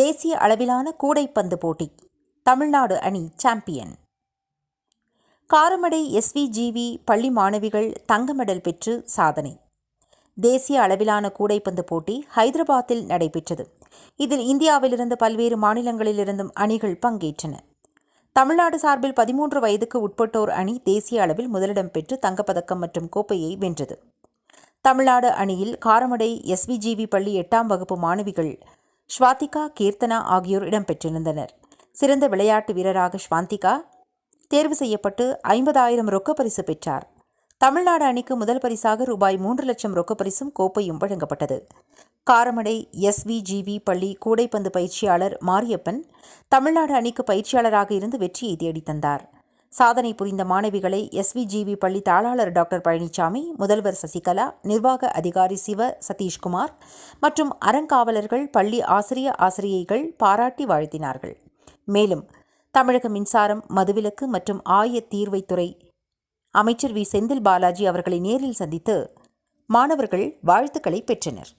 தேசிய அளவிலான கூடைப்பந்து போட்டி. தமிழ்நாடு அணி சாம்பியன். காரமடை எஸ்விஜிவி பள்ளி மாணவிகள் தங்க மெடல் பெற்று சாதனை. தேசிய அளவிலான கூடைப்பந்து போட்டி ஹைதராபாத்தில் நடைபெற்றது. இதில் இந்தியாவிலிருந்து பல்வேறு மாநிலங்களிலிருந்தும் அணிகள் பங்கேற்றன. தமிழ்நாடு சார்பில் பதிமூன்று வயதுக்கு உட்பட்டோர் அணி தேசிய அளவில் முதலிடம் பெற்று தங்கப்பதக்கம் மற்றும் கோப்பையை வென்றது. தமிழ்நாடு அணியில் காரமடை எஸ்விஜிவி பள்ளி எட்டாம் வகுப்பு மாணவிகள் ஸ்வாதிகா கீர்த்தனா ஆகியோர் இடம்பெற்றிருந்தனர். சிறந்த விளையாட்டு வீரராக ஸ்வாந்திகா தேர்வு செய்யப்பட்டு ஐம்பதாயிரம் ரொக்க பரிசு பெற்றார். தமிழ்நாடு அணிக்கு முதல் பரிசாக ரூபாய் மூன்று லட்சம் ரொக்க பரிசும் கோப்பையும் வழங்கப்பட்டது. காரமடை எஸ்விஜிவி பள்ளி கூடைப்பந்து பயிற்சியாளர் மாரியப்பன் தமிழ்நாடு அணிக்கு பயிற்சியாளராக இருந்து வெற்றியை தேடித்தந்தார். சாதனை புரிந்த மாணவிகளை எஸ்விஜிவி பள்ளி தாளாளர் டாக்டர் பழனிசாமி முதல்வர் சசிகலா நிர்வாக அதிகாரி சிவ சதீஷ்குமார் மற்றும் அறங்காவலர்கள் பள்ளி ஆசிரிய ஆசிரியைகள் பாராட்டி வாழ்த்தினார்கள். மேலும் தமிழக மின்சாரம் மதுவிலக்கு மற்றும் ஆய தீர்வைத்துறை அமைச்சர் வி. செந்தில் பாலாஜி அவர்களை நேரில் சந்தித்து மாணவர்கள் வாழ்த்துக்களை பெற்றனர்.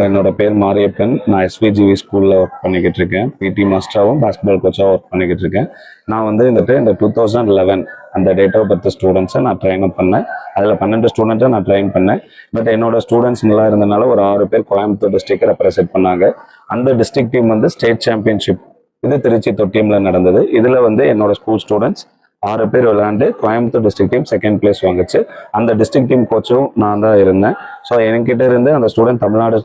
என்னோட பேர் மாரியப்பன். நான் எஸ்விஜிவி ஸ்கூலில் ஒர்க் பண்ணிக்கிட்டு இருக்கேன் பிடி மாஸ்டராகவும் பாஸ்கெட்பால் கோச்சாகவும் ஒர்க் பண்ணிக்கிட்டு இருக்கேன் நான் வந்து வந்துட்டு இந்த டூ தௌசண்ட் லெவன் அந்த டேட் ஆஃப் பர்த் ஸ்டூடெண்ட்ஸை நான் ட்ரெயின் அப் பண்ணேன். அதில் பன்னெண்டு ஸ்டூடெண்ட்டை நான் ட்ரெயின் பண்ணேன். பட் என்னோட ஸ்டூடெண்ட்ஸ் நல்லா இருந்தனால ஒரு ஆறு பேர் கோயம்புத்தூர் டிஸ்ட்ரிக்ட் ரெப்ரசென்ட் பண்ணாங்க. அந்த டிஸ்ட்ரிக்ட் டீம் வந்து ஸ்டேட் சாம்பியன்ஷிப் இது திருச்சி தொட்டியமில் நடந்தது. இதில் வந்து என்னோட ஸ்கூல் ஸ்டூடெண்ட்ஸ் ஆறு பேர் விளையாண்டு Coimbatore district team second place வாங்குச்சு. அந்த டிஸ்ட்ரிக்ட் டீம் கோச்சும் நான் தான் இருந்தேன். ஸோ என்கிட்ட இருந்து அந்த ஸ்டூடெண்ட் தமிழ்நாடு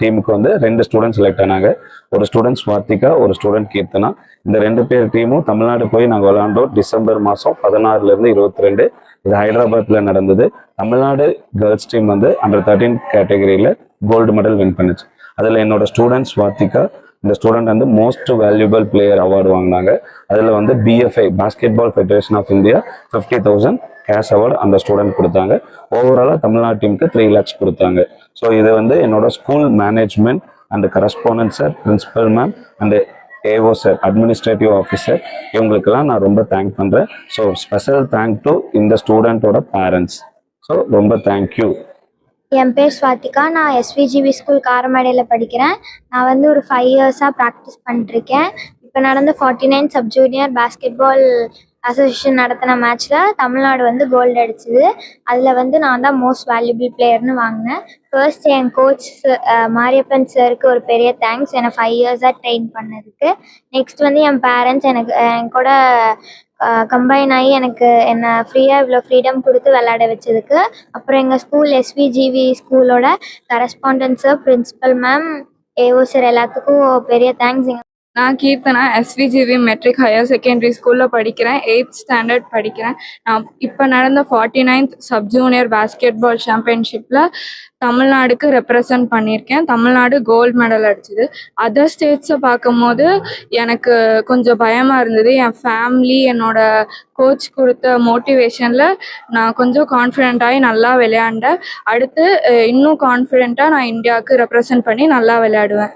டீமுக்கு வந்து ரெண்டு ஸ்டூடெண்ட் செலக்ட் ஆனாங்க. ஒரு ஸ்டூடெண்ட் ஸ்வாத்திகா ஒரு ஸ்டூடெண்ட் கீர்த்தனா. இந்த ரெண்டு பேர் டீமும் தமிழ்நாடு போய் நாங்கள் விளையாண்டோம். டிசம்பர் மாதம் பதினாறுலேருந்து இருபத்தி ரெண்டு இது ஹைதராபாத்தில் நடந்தது. தமிழ்நாடு கேர்ள்ஸ் டீம் வந்து அண்டர் தேர்ட்டீன் கேட்டகரியில் கோல்டு மெடல் வின் பண்ணுச்சு. அதில் என்னோட ஸ்டூடெண்ட் ஸ்வாத்திகா இந்த ஸ்டூடெண்ட் வந்து மோஸ்ட் வேல்யூபிள் பிளேயர் அவார்டு வாங்கினாங்க. அதில் வந்து BFI basketball federation of India fifty thousand cash award அந்த ஸ்டூடெண்ட் கொடுத்தாங்க. ஓவராலாக தமிழ்நாடு டீமுக்கு த்ரீ லேக்ஸ் கொடுத்தாங்க. ஸோ இது வந்து என்னோட school management and correspondent sir principal ma'am and AO sir administrative officer இவங்களுக்கெல்லாம் நான் ரொம்ப தேங்க் பண்ணுறேன் ஸோ ஸ்பெஷல் தேங்க் டு இந்த ஸ்டூடெண்ட்டோட பேரண்ட்ஸ் ஸோ ரொம்ப தேங்க்யூ என் பேர் ஸ்வாதிகா. நான் எஸ்விஜிவி ஸ்கூல் காரமடையில் படிக்கிறேன். நான் வந்து ஒரு ஃபைவ் இயர்ஸாக ப்ராக்டிஸ் பண்ணிட்டுருக்கேன் இப்போ நடந்த forty nine sub junior basketball association நடத்தின மேட்ச்சில் தமிழ்நாடு வந்து கோல்டு அடிச்சது. அதில் வந்து நான் தான் மோஸ்ட் வேல்யூபிள் பிளேயர்னு வாங்கினேன். ஃபர்ஸ்ட் என் கோச் மாரியப்பன் சாருக்கு ஒரு பெரிய தேங்க்ஸ் என்னை ஃபைவ் இயர்ஸாக ட்ரெயின் பண்ணதுக்கு. நெக்ஸ்ட் வந்து என் பேரண்ட்ஸ் எனக்கு என் கூட கம்பைன் ஆகி எனக்கு என்னை ஃப்ரீயாக இவ்வளோ ஃப்ரீடம் கொடுத்து விளையாட வச்சதுக்கு அப்புறம் எங்கள் ஸ்கூல் எஸ்விஜிவி ஸ்கூலோட correspondence sir principal ma'am AO sir எல்லாத்துக்கும் பெரிய தேங்க்ஸ் நான் Keerthana SVGV matric higher secondary ஸ்கூலில் படிக்கிறேன். எயித் ஸ்டாண்டர்ட் படிக்கிறேன். நான் இப்போ நடந்த forty ninth sub junior basketball சாம்பியன்ஷிப்பில் தமிழ்நாடுக்கு ரெப்ரசன்ட் பண்ணியிருக்கேன். தமிழ்நாடு கோல்டு மெடல் அடிச்சது. அதர் ஸ்டேட்ஸை பார்க்கும்போது எனக்கு கொஞ்சம் பயமாக இருந்தது. என் ஃபேமிலி என்னோட கோச் கொடுத்த மோட்டிவேஷனில் நான் கொஞ்சம் கான்ஃபிடென்ட்டாகி நல்லா விளையாண்டேன். அடுத்து இன்னும் கான்ஃபிடென்ட்டாக நான் இந்தியாவுக்கு ரெப்ரசன்ட் பண்ணி நல்லா விளையாடுவேன்.